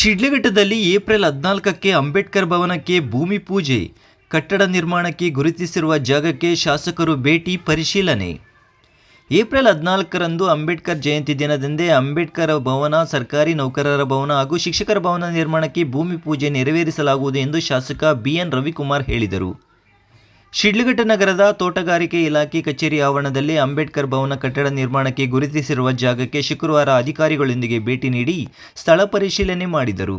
ಶಿಡ್ಲಘಟ್ಟದಲ್ಲಿ April ಹದಿನಾಲ್ಕಕ್ಕೆ Ambedkar ಭವನಕ್ಕೆ ಭೂಮಿ ಪೂಜೆ. ಕಟ್ಟಡ ನಿರ್ಮಾಣಕ್ಕೆ ಗುರುತಿಸಿರುವ ಜಾಗಕ್ಕೆ ಶಾಸಕರು ಭೇಟಿ ಪರಿಶೀಲನೆ. ಏಪ್ರಿಲ್ ಹದಿನಾಲ್ಕರಂದು ಅಂಬೇಡ್ಕರ್ ಜಯಂತಿ ದಿನದಂದೇ ಅಂಬೇಡ್ಕರ್ ಭವನ, ಸರ್ಕಾರಿ ನೌಕರರ ಭವನ ಹಾಗೂ ಶಿಕ್ಷಕರ ಭವನ ನಿರ್ಮಾಣಕ್ಕೆ ಭೂಮಿ ಪೂಜೆ ನೆರವೇರಿಸಲಾಗುವುದು ಎಂದು ಶಾಸಕ ಬಿಎನ್ ರವಿಕುಮಾರ್ ಹೇಳಿದರು. ಶಿಡ್ಲಘಟ್ಟ ನಗರದ ತೋಟಗಾರಿಕೆ ಇಲಾಖೆ ಕಚೇರಿ ಆವರಣದಲ್ಲಿ ಅಂಬೇಡ್ಕರ್ ಭವನ ಕಟ್ಟಡ ನಿರ್ಮಾಣಕ್ಕೆ ಗುರುತಿಸಿರುವ ಜಾಗಕ್ಕೆ ಶುಕ್ರವಾರ ಅಧಿಕಾರಿಗಳೊಂದಿಗೆ ಭೇಟಿ ನೀಡಿ ಸ್ಥಳ ಪರಿಶೀಲನೆ ಮಾಡಿದರು.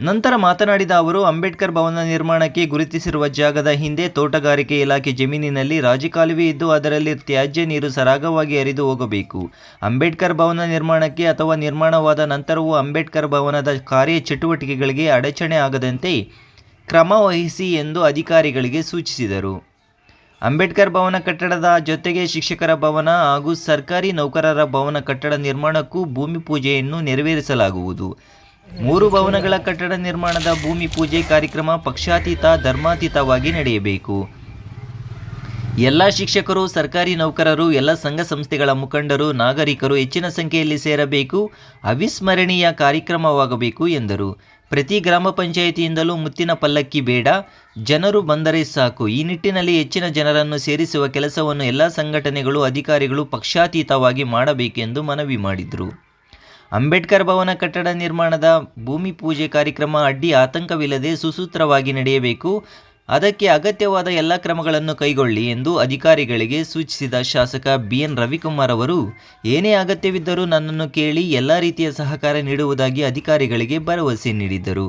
ನಂತರ ಮಾತನಾಡಿದ ಅವರು, ಅಂಬೇಡ್ಕರ್ ಭವನ ನಿರ್ಮಾಣಕ್ಕೆ ಗುರುತಿಸಿರುವ ಜಾಗದ ಹಿಂದೆ ತೋಟಗಾರಿಕೆ ಇಲಾಖೆ ಜಮೀನಿನಲ್ಲಿ ರಾಜಕಾಲುವೆ ಇದ್ದು ಅದರಲ್ಲಿ ತ್ಯಾಜ್ಯ ನೀರು ಸರಾಗವಾಗಿ ಹರಿದು ಹೋಗಬೇಕು. ಅಂಬೇಡ್ಕರ್ ಭವನ ನಿರ್ಮಾಣಕ್ಕೆ ಅಥವಾ ನಿರ್ಮಾಣವಾದ ನಂತರವೂ ಅಂಬೇಡ್ಕರ್ ಭವನದ ಕಾರ್ಯ ಚಟುವಟಿಕೆಗಳಿಗೆ ಅಡಚಣೆ ಆಗದಂತೆ ಕ್ರಮ ವಹಿಸಿ ಎಂದು ಅಧಿಕಾರಿಗಳಿಗೆ ಸೂಚಿಸಿದರು. ಅಂಬೇಡ್ಕರ್ ಭವನ ಕಟ್ಟಡದ ಜೊತೆಗೆ ಶಿಕ್ಷಕರ ಭವನ ಹಾಗೂ ಸರ್ಕಾರಿ ನೌಕರರ ಭವನ ಕಟ್ಟಡ ನಿರ್ಮಾಣಕ್ಕೂ ಭೂಮಿ ಪೂಜೆಯನ್ನು ನೆರವೇರಿಸಲಾಗುವುದು. ಮೂರು ಭವನಗಳ ಕಟ್ಟಡ ನಿರ್ಮಾಣದ ಭೂಮಿ ಪೂಜೆ ಕಾರ್ಯಕ್ರಮ ಪಕ್ಷಾತೀತ, ಧರ್ಮಾತೀತವಾಗಿ ನಡೆಯಬೇಕು. ಎಲ್ಲ ಶಿಕ್ಷಕರು, ಸರ್ಕಾರಿ ನೌಕರರು, ಎಲ್ಲ ಸಂಘ ಸಂಸ್ಥೆಗಳ ಮುಖಂಡರು, ನಾಗರಿಕರು ಹೆಚ್ಚಿನ ಸಂಖ್ಯೆಯಲ್ಲಿ ಸೇರಬೇಕು, ಅವಿಸ್ಮರಣೀಯ ಕಾರ್ಯಕ್ರಮವಾಗಬೇಕು ಎಂದರು. ಪ್ರತಿ ಗ್ರಾಮ ಪಂಚಾಯಿತಿಯಿಂದಲೂ ಮುತ್ತಿನ ಪಲ್ಲಕ್ಕಿ ಬೇಡ. ಜನರು ಬಂದರೆ ಸಾಕು. ಈ ನಿಟ್ಟಿನಲ್ಲಿ ಹೆಚ್ಚಿನ ಜನರನ್ನು ಸೇರಿಸುವ ಕೆಲಸವನ್ನು ಎಲ್ಲ ಸಂಘಟನೆಗಳು, ಅಧಿಕಾರಿಗಳು ಪಕ್ಷಾತೀತವಾಗಿ ಮಾಡಬೇಕೆಂದು ಮನವಿ ಮಾಡಿದರು. ಅಂಬೇಡ್ಕರ್ ಭವನ ಕಟ್ಟಡ ನಿರ್ಮಾಣದ ಭೂಮಿ ಪೂಜೆ ಕಾರ್ಯಕ್ರಮ ಅಡ್ಡಿ ಆತಂಕವಿಲ್ಲದೆ ಸುಸೂತ್ರವಾಗಿ ನಡೆಯಬೇಕು. ಅದಕ್ಕೆ ಅಗತ್ಯವಾದ ಎಲ್ಲ ಕ್ರಮಗಳನ್ನು ಕೈಗೊಳ್ಳಿ ಎಂದು ಅಧಿಕಾರಿಗಳಿಗೆ ಸೂಚಿಸಿದ ಶಾಸಕ ಬಿಎನ್ ರವಿಕುಮಾರ್ ಅವರು, ಏನೇ ಅಗತ್ಯವಿದ್ದರೂ ನನ್ನನ್ನು ಕೇಳಿ ಎಲ್ಲ ರೀತಿಯ ಸಹಕಾರ ನೀಡುವುದಾಗಿ ಅಧಿಕಾರಿಗಳಿಗೆ ಭರವಸೆ ನೀಡಿದ್ದರು.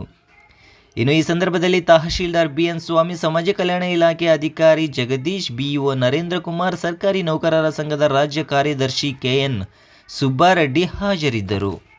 ಇನ್ನು ಈ ಸಂದರ್ಭದಲ್ಲಿ ತಹಶೀಲ್ದಾರ್ ಬಿಎನ್ ಸ್ವಾಮಿ, ಸಮಾಜ ಕಲ್ಯಾಣ ಇಲಾಖೆ ಅಧಿಕಾರಿ ಜಗದೀಶ್, ಬಿಇಒ ನರೇಂದ್ರ ಕುಮಾರ್, ಸರ್ಕಾರಿ ನೌಕರರ ಸಂಘದ ರಾಜ್ಯ ಕಾರ್ಯದರ್ಶಿ ಕೆಎನ್ ಸುಬ್ಬಾರೆಡ್ಡಿ ಹಾಜರಿದ್ದರು.